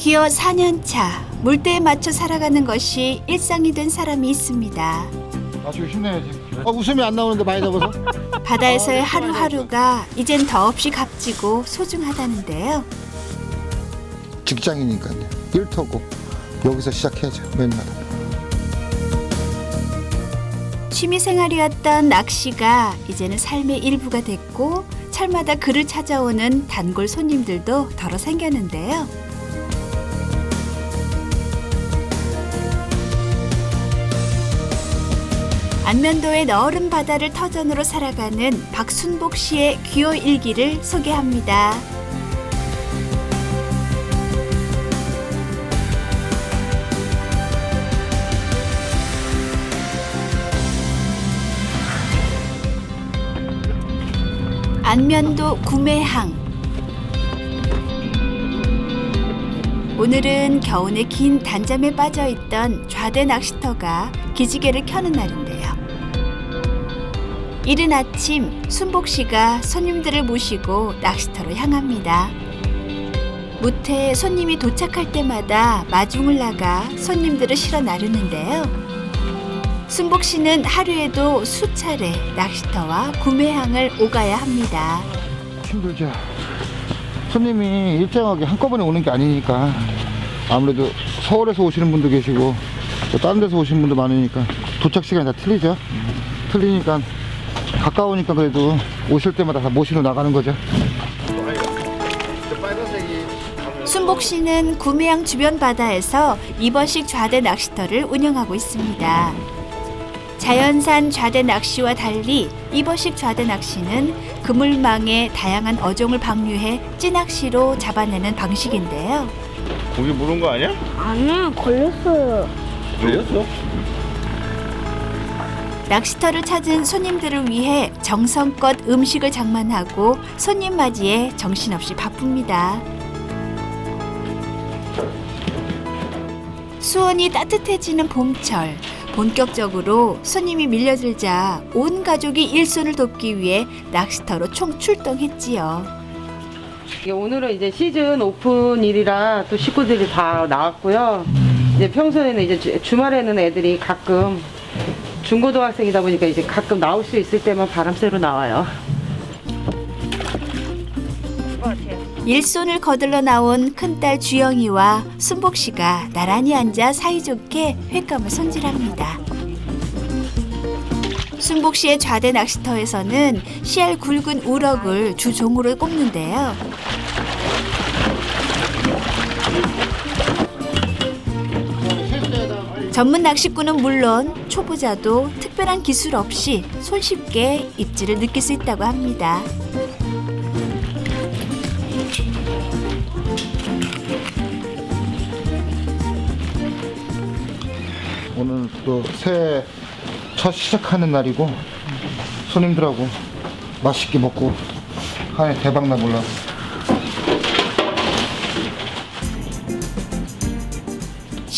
기어 4년차 물때에 맞춰 살아가는 것이 일상이 된 사람이 있습니다. 맞추기 쉽네요 지금. 아, 웃음이 안 나오는데 많이 잡아서? 바다에서의 하루하루가 이젠 더없이 값지고 소중하다는데요. 직장이니까요. 일터고 여기서 시작해야죠 맨날. 취미생활이었던 낚시가 이제는 삶의 일부가 됐고 철마다 그를 찾아오는 단골 손님들도 덜어 생겼는데요. 안면도의 너른 바다를 터전으로 살아가는 박순복 씨의 귀호 일기를 소개합니다. 안면도 구매항 오늘은 겨우내 긴 단잠에 빠져있던 좌대 낚시터가 기지개를 켜는 날인데요. 이른 아침 순복 씨가 손님들을 모시고 낚시터로 향합니다. 무태 손님이 도착할 때마다 마중을 나가 손님들을 실어 나르는데요. 순복 씨는 하루에도 수차례 낚시터와 구매항을 오가야 합니다. 힘들죠. 손님이 일정하게 한꺼번에 오는 게 아니니까 아무래도 서울에서 오시는 분도 계시고 또 다른 데서 오시는 분도 많으니까 도착 시간이 다 틀리죠. 틀리니까 가까우니까 그래도 오실 때마다 다 모시러 나가는 거죠. 순복 씨는 구매항 주변 바다에서 이번식 좌대 낚시터를 운영하고 있습니다. 자연산 좌대 낚시와 달리 이번식 좌대 낚시는 그물망에 다양한 어종을 방류해 찌낚시로 잡아내는 방식인데요. 고기 물은 거 아니야? 아니야 걸렸어요. 걸렸어? 낚시터를 찾은 손님들을 위해 정성껏 음식을 장만하고 손님 맞이에 정신없이 바쁩니다. 수온이 따뜻해지는 봄철, 본격적으로 손님이 밀려들자 온 가족이 일손을 돕기 위해 낚시터로 총 출동했지요. 오늘은 이제 시즌 오픈일이라 또 식구들이 다 나왔고요. 이제 평소에는 이제 주- 주말에는 애들이 가끔 중고등학생이다 보니까 이제 가끔 나올 수 있을 때만 바람 쐬러 나와요. 일손을 거들러 나온 큰딸 주영이와 순복 씨가 나란히 앉아 사이좋게 횟감을 손질합니다. 순복 씨의 좌대 낚시터에서는 씨알 굵은 우럭을 주 종으로 꼽는데요. 전문 낚시꾼은 물론 초보자도 특별한 기술 없이 손쉽게 입질을 느낄 수 있다고 합니다. 오늘 또 새해 첫 시작하는 날이고 손님들하고 맛있게 먹고 한해 대박 나보려고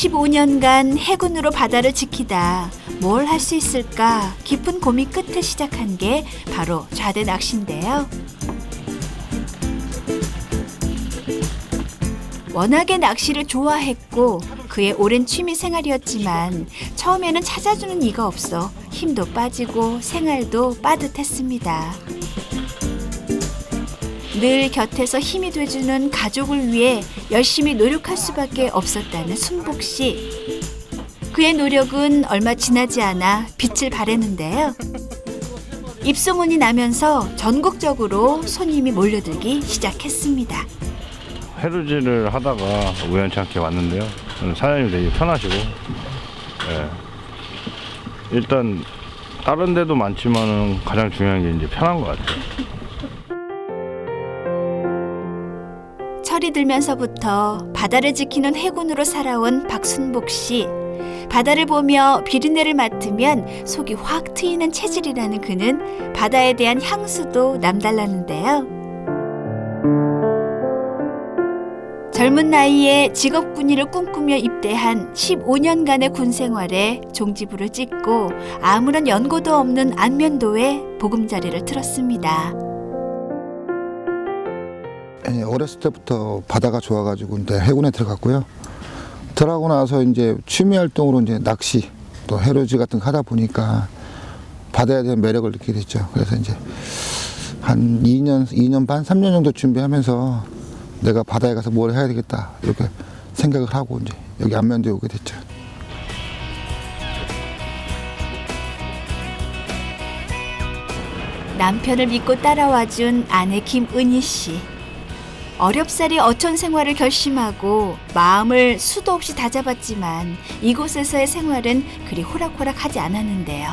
15년간 해군으로 바다를 지키다 뭘 할 수 있을까 깊은 고민 끝에 시작한 게 바로 좌대 낚시인데요. 워낙에 낚시를 좋아했고 그의 오랜 취미 생활이었지만 처음에는 찾아주는 이가 없어 힘도 빠지고 생활도 빠듯했습니다. 늘 곁에서 힘이 돼주는 가족을 위해 열심히 노력할 수밖에 없었다는 순복 씨. 그의 노력은 얼마 지나지 않아 빛을 발했는데요. 입소문이 나면서 전국적으로 손님이 몰려들기 시작했습니다. 해루질을 하다가 우연찮게 왔는데요. 오늘 사장님 되게 편하시고, 예. 일단 다른 데도 많지만은 가장 중요한 게 이제 편한 것 같아요. 들면서부터 바다를 지키는 해군으로 살아온 박순복 씨. 바다를 보며 비린내를 맡으면 속이 확 트이는 체질이라는 그는 바다에 대한 향수도 남달랐는데요. 젊은 나이에 직업 군인을 꿈꾸며 입대한 15년간의 군 생활에 종지부를 찍고 아무런 연고도 없는 안면도에 보금자리를 틀었습니다. 예, 어렸을 때부터 바다가 좋아가지고 이제 해군에 들어갔고요. 들어가고 나서 이제 취미 활동으로 이제 낚시 또 해루질 같은 거 하다 보니까 바다에 대한 매력을 느끼게 됐죠. 그래서 이제 한 2년, 2년 반, 3년 정도 준비하면서 내가 바다에 가서 뭘 해야 되겠다 이렇게 생각을 하고 이제 여기 안면도에 오게 됐죠. 남편을 믿고 따라와 준 아내 김은희 씨. 어렵사리 어촌 생활을 결심하고 마음을 수도 없이 다잡았지만 이곳에서의 생활은 그리 호락호락하지 않았는데요.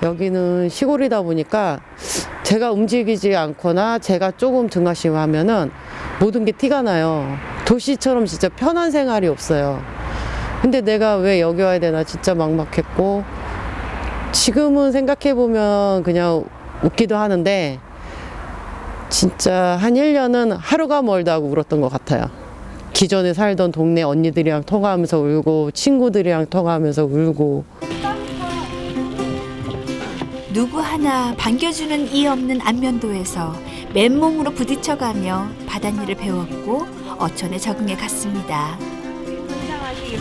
여기는 시골이다 보니까 제가 움직이지 않거나 제가 조금 등하시하면은 모든 게 티가 나요. 도시처럼 진짜 편한 생활이 없어요. 근데 내가 왜 여기 와야 되나 진짜 막막했고 지금은 생각해 보면 그냥 웃기도 하는데 진짜 한 1년은 하루가 멀다 하고 울었던 것 같아요. 기존에 살던 동네 언니들이랑 통화하면서 울고 친구들이랑 통화하면서 울고 누구 하나 반겨주는 이 없는 안면도에서 맨몸으로 부딪혀가며 바닷일을 배웠고 어촌에 적응해 갔습니다.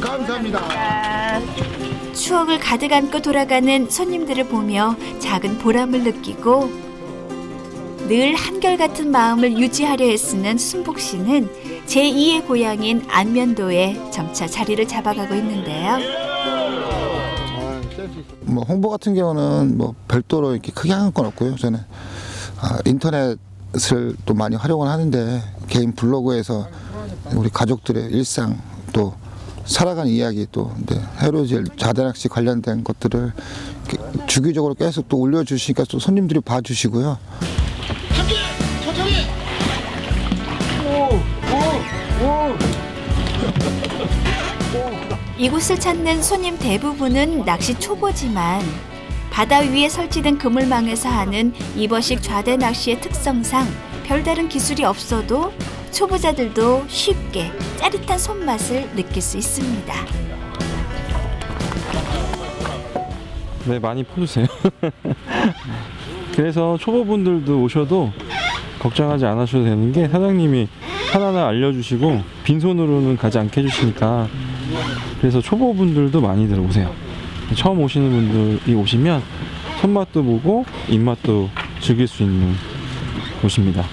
감사합니다. 추억을 가득 안고 돌아가는 손님들을 보며 작은 보람을 느끼고 늘 한결같은 마음을 유지하려 애쓰는 순복 씨는 제2의 고향인 안면도에 점차 자리를 잡아가고 있는데요. 뭐 홍보 같은 경우는 뭐 별도로 이렇게 크게 하는 건 없고요. 저는 아, 인터넷을 또 많이 활용을 하는데 개인 블로그에서 우리 가족들의 일상 또 살아가는 이야기 또 이제 해로질 자대낚시 관련된 것들을 주기적으로 계속 또 올려주시니까 또 손님들이 봐주시고요. 이곳을 찾는 손님 대부분은 낚시 초보지만 바다 위에 설치된 그물망에서 하는 이버식 좌대 낚시의 특성상 별다른 기술이 없어도 초보자들도 쉽게 짜릿한 손맛을 느낄 수 있습니다. 네, 많이 퍼주세요. 그래서 초보분들도 오셔도 걱정하지 않으셔도 되는 게 사장님이 하나하나 알려주시고 빈손으로는 가지 않게 해주시니까 그래서 초보분들도 많이 들어오세요. 처음 오시는 분들이 오시면 손맛도 보고 입맛도 즐길 수 있는 곳입니다.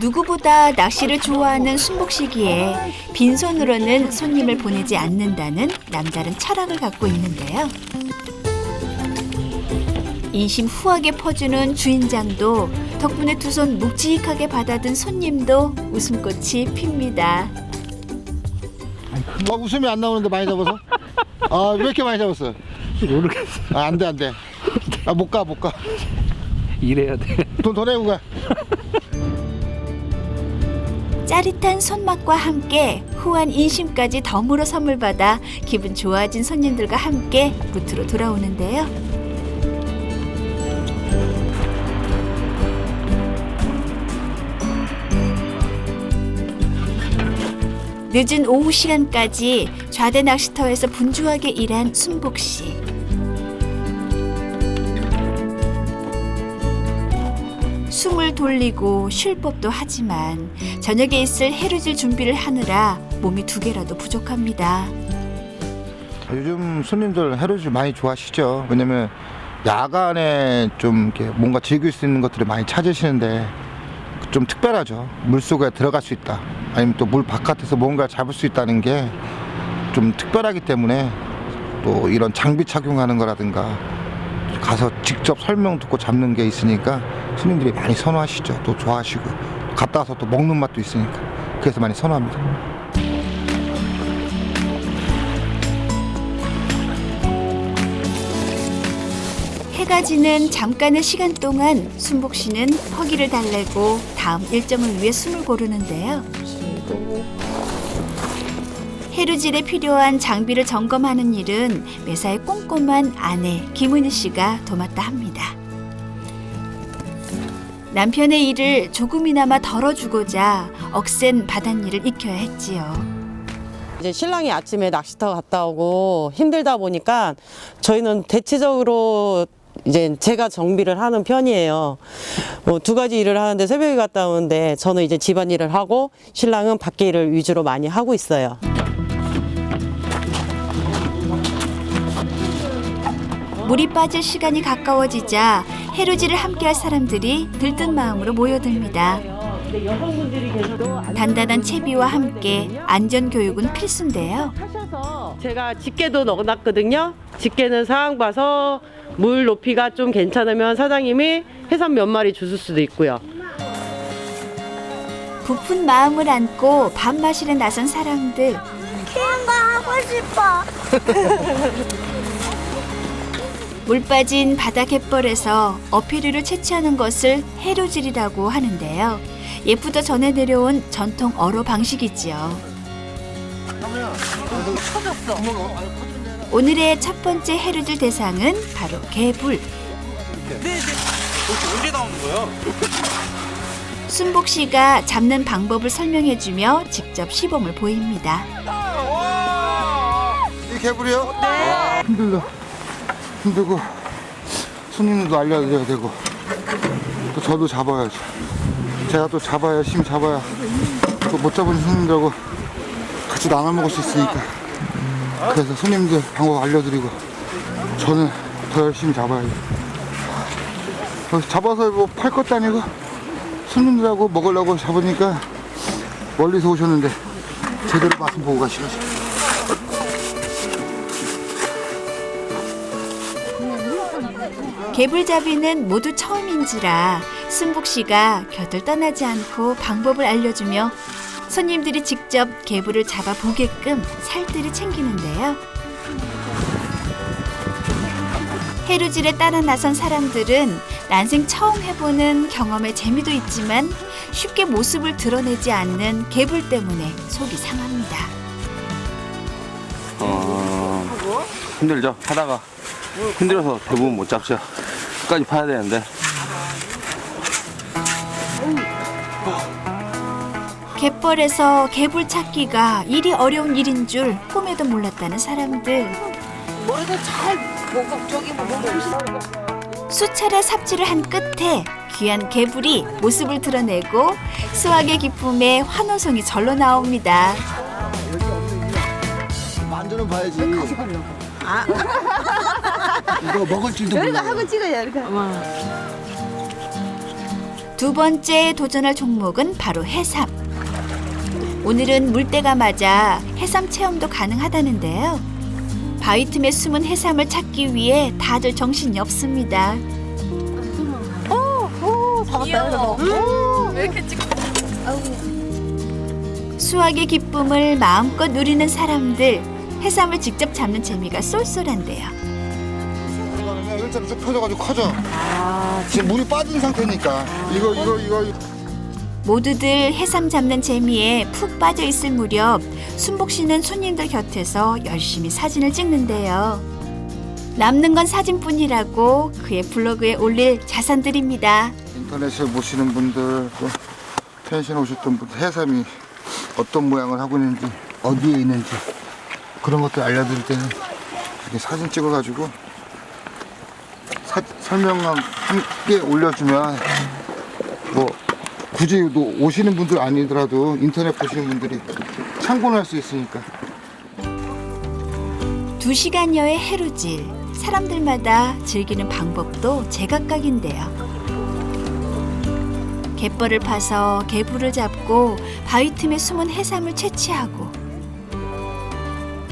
누구보다 낚시를 좋아하는 순복시기에 빈손으로는 손님을 보내지 않는다는 남다른 철학을 갖고 있는데요. 인심 후하게 퍼주는 주인장도 덕분에 두 손 묵직하게 받아든 손님도 웃음꽃이 핍니다. 어, 웃음이 안 나오는데 많이 잡아서? 아, 왜 이렇게 많이 잡았어? 모르겠어. 아, 안 돼, 안 돼. 아, 못 가, 못 가. 일해야 돼. 돈 더 내고 가. 짜릿한 손맛과 함께 후한 인심까지 덤으로 선물 받아 기분 좋아진 손님들과 함께 루트로 돌아오는데요. 늦은 오후 시간까지 좌대 낚시터에서 분주하게 일한 순복 씨. 숨을 돌리고 쉴 법도 하지만 저녁에 있을 해루질 준비를 하느라 몸이 두 개라도 부족합니다. 요즘 손님들 해루질 많이 좋아하시죠. 왜냐면 야간에 좀 이렇게 뭔가 즐길 수 있는 것들을 많이 찾으시는데 좀 특별하죠. 물 속에 들어갈 수 있다. 아니면 또 물 바깥에서 뭔가 잡을 수 있다는 게 좀 특별하기 때문에 또 이런 장비 착용하는 거라든가 가서 직접 설명 듣고 잡는 게 있으니까 손님들이 많이 선호하시죠. 또 좋아하시고 갔다 와서 또 먹는 맛도 있으니까 그래서 많이 선호합니다. 해가 지는 잠깐의 시간 동안 순복 씨는 허기를 달래고 다음 일정을 위해 숨을 고르는데요. 해루질에 필요한 장비를 점검하는 일은 매사에 꼼꼼한 아내 김은희 씨가 도맡다 합니다. 남편의 일을 조금이나마 덜어주고자 억센 바닷일을 익혀야 했지요. 이제 신랑이 아침에 낚시터 갔다 오고 힘들다 보니까 저희는 대체적으로 이제 제가 정비를 하는 편이에요. 뭐 두 가지 일을 하는데 새벽에 갔다 오는데 저는 이제 집안 일을 하고 신랑은 밖에 일을 위주로 많이 하고 있어요. 물이 빠질 시간이 가까워지자 해루질을 함께할 사람들이 들뜬 마음으로 모여듭니다. 단단한 채비와 함께 안전 교육은 필수인데요. 하셔서 제가 집게도 넣어놨거든요. 집게는 상황 봐서 물 높이가 좀 괜찮으면 사장님이 해삼 몇 마리 주실 수도 있고요. 부푼 마음을 안고 밥 마시러 나선 사람들. 키운 거 하고 싶어. 물 빠진 바다 갯벌에서 어패류를 채취하는 것을 해루질이라고 하는데요. 예쁘다 전해 내려온 전통 어로 방식이지요. 오늘의 첫 번째 해루질 대상은 바로 개불. 순복 씨가 잡는 방법을 설명해주며 직접 시범을 보입니다. 이 개불이요? 네. 힘들다. 힘들고 손님들도 알려드려야 되고 또 저도 잡아야지. 제가 또 잡아야 열심히 잡아야 또 못 잡은 손님들하고 같이 나눠 먹을 수 있으니까. 그래서 손님들 방법 알려드리고 저는 더 열심히 잡아야지. 어, 잡아서 뭐 팔 것도 아니고 손님들하고 먹으려고 잡으니까 멀리서 오셨는데 제대로 맛은 보고 가시죠. 개불잡이는 모두 처음인지라 순복 씨가 곁을 떠나지 않고 방법을 알려주며 손님들이 직접 개불을 잡아 보게끔 살뜰히 챙기는데요. 해루질에 따라 나선 사람들은 난생 처음 해보는 경험의 재미도 있지만 쉽게 모습을 드러내지 않는 개불 때문에 속이 상합니다. 어, 힘들죠? 하다가 힘들어서 대부분 못 잡죠. 끝까지 파야 되는데. 갯벌에서 개불 찾기가 일이 어려운 일인 줄 꿈에도 몰랐다는 사람들. 수차례 삽질을 한 끝에 귀한 개불이 모습을 드러내고 수확의 기쁨에 환호성이 절로 나옵니다. 만져는 봐야지. 이거 먹을 줄도 몰라. 두 번째 도전할 종목은 바로 해삼. 오늘은 물때가 맞아 해삼 체험도 가능하다는데요. 바위 틈에 숨은 해삼을 찾기 위해 다들 정신이 없습니다. 수확의 기쁨을 마음껏 누리는 사람들. 해삼을 직접 잡는 재미가 쏠쏠한데요. 일자로 쭉 펴져가지고 커져. 지금 물이 빠진 상태니까. 이거 이거 이거 모두들 해삼 잡는 재미에 푹 빠져 있을 무렵 순복 씨는 손님들 곁에서 열심히 사진을 찍는데요. 남는 건 사진뿐이라고 그의 블로그에 올릴 자산들입니다. 인터넷을 보시는 분들 또 펜션 오셨던 분들 해삼이 어떤 모양을 하고 있는지 어디에 있는지 그런 것들 알려드릴 때는 이렇게 사진 찍어가지고 사- 설명만 함께 올려주면 뭐 굳이 또 오시는 분들 아니더라도 인터넷 보시는 분들이 참고를 할수 있으니까 두 시간여의 해루질. 사람들마다 즐기는 방법도 제각각인데요. 갯벌을 파서 개불을 잡고 바위 틈에 숨은 해삼을 채취하고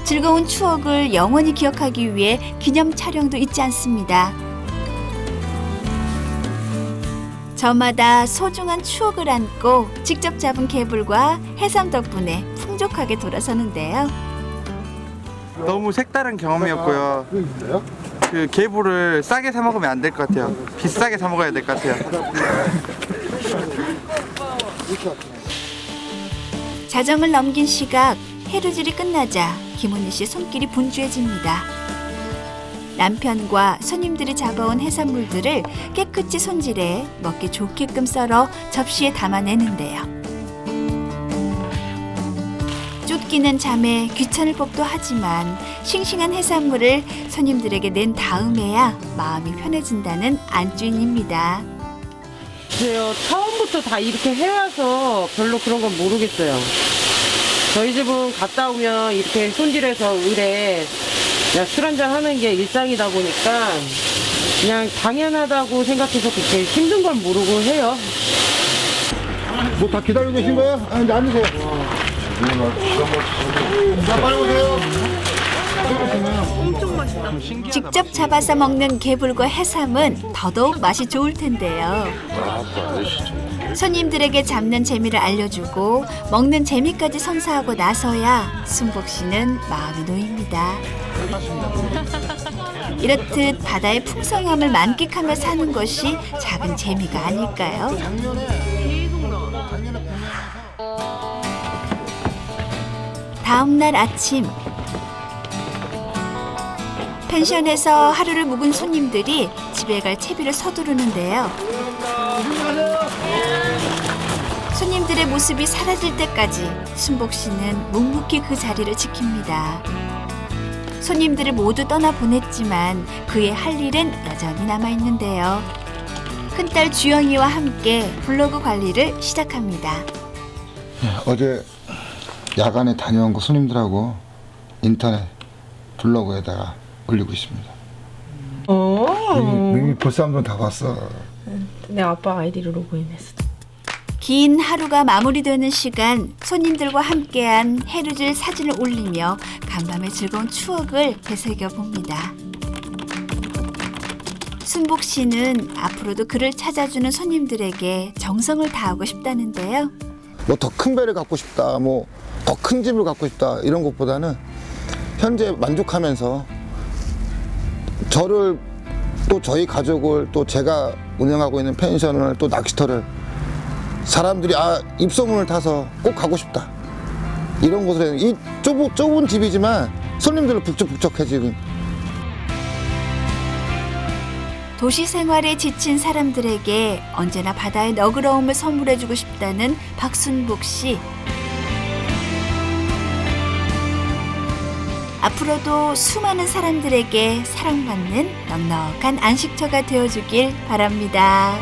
즐거운 추억을 영원히 기억하기 위해 기념 촬영도 잊지 않습니다. 저마다 소중한 추억을 안고 직접 잡은 개불과 해삼 덕분에 풍족하게 돌아서는데요. 너무 색다른 경험이었고요. 그 개불을 싸게 사 먹으면 안 될 것 같아요. 비싸게 사 먹어야 될 것 같아요. 자정을 넘긴 시각 해루질이 끝나자 김은희 씨 손길이 분주해집니다. 남편과 손님들이 잡아온 해산물들을 깨끗이 손질해 먹기 좋게끔 썰어 접시에 담아내는데요. 쫓기는 잠에 귀찮을 법도 하지만 싱싱한 해산물을 손님들에게 낸 다음에야 마음이 편해진다는 안주인입니다. 글쎄요, 처음부터 다 이렇게 해와서 별로 그런 건 모르겠어요. 저희 집은 갔다 오면 이렇게 손질해서 을에 술 한잔 하는 게 일상이다 보니까 그냥 당연하다고 생각해서 그렇게 힘든 걸 모르고 해요. 뭐 다 기다리고 계신 거예요? 아, 이제 앉으세요. 자, 빨리 오세요. 직접 잡아서 먹는 개불과 해삼은 더더욱 맛이 좋을 텐데요. 손님들에게 잡는 재미를 알려주고 먹는 재미까지 선사하고 나서야 순복 씨는 마음이 놓입니다. 이렇듯 바다의 풍성함을 만끽하며 사는 것이 작은 재미가 아닐까요? 다음 날 아침 펜션에서 하루를 묵은 손님들이 집에 갈 채비를 서두르는데요. 손님들의 모습이 사라질 때까지 순복 씨는 묵묵히 그 자리를 지킵니다. 손님들을 모두 떠나 보냈지만 그의 할 일은 여전히 남아 있는데요. 큰딸 주영이와 함께 블로그 관리를 시작합니다. 어제 야간에 다녀온 거 손님들하고 인터넷 블로그에다가 올리고 있습니다. 이미, 이미 볼 사람들은 다 봤어. 내 아빠 아이디로 로그인했어. 긴 하루가 마무리되는 시간 손님들과 함께한 해루질 사진을 올리며 간밤의 즐거운 추억을 되새겨 봅니다. 순복 씨는 앞으로도 그를 찾아주는 손님들에게 정성을 다하고 싶다는데요. 뭐 더 큰 배를 갖고 싶다, 뭐 더 큰 집을 갖고 싶다 이런 것보다는 현재 만족하면서 저를 또 저희 가족을 또 제가 운영하고 있는 펜션을 또 낚시터를 사람들이 아 입소문을 타서 꼭 가고 싶다. 이런 곳을 이 좁은, 좁은 집이지만 손님들로 북적북적해 지금 도시 생활에 지친 사람들에게 언제나 바다의 너그러움을 선물해주고 싶다는 박순복 씨. 앞으로도 수많은 사람들에게 사랑받는 넉넉한 안식처가 되어주길 바랍니다.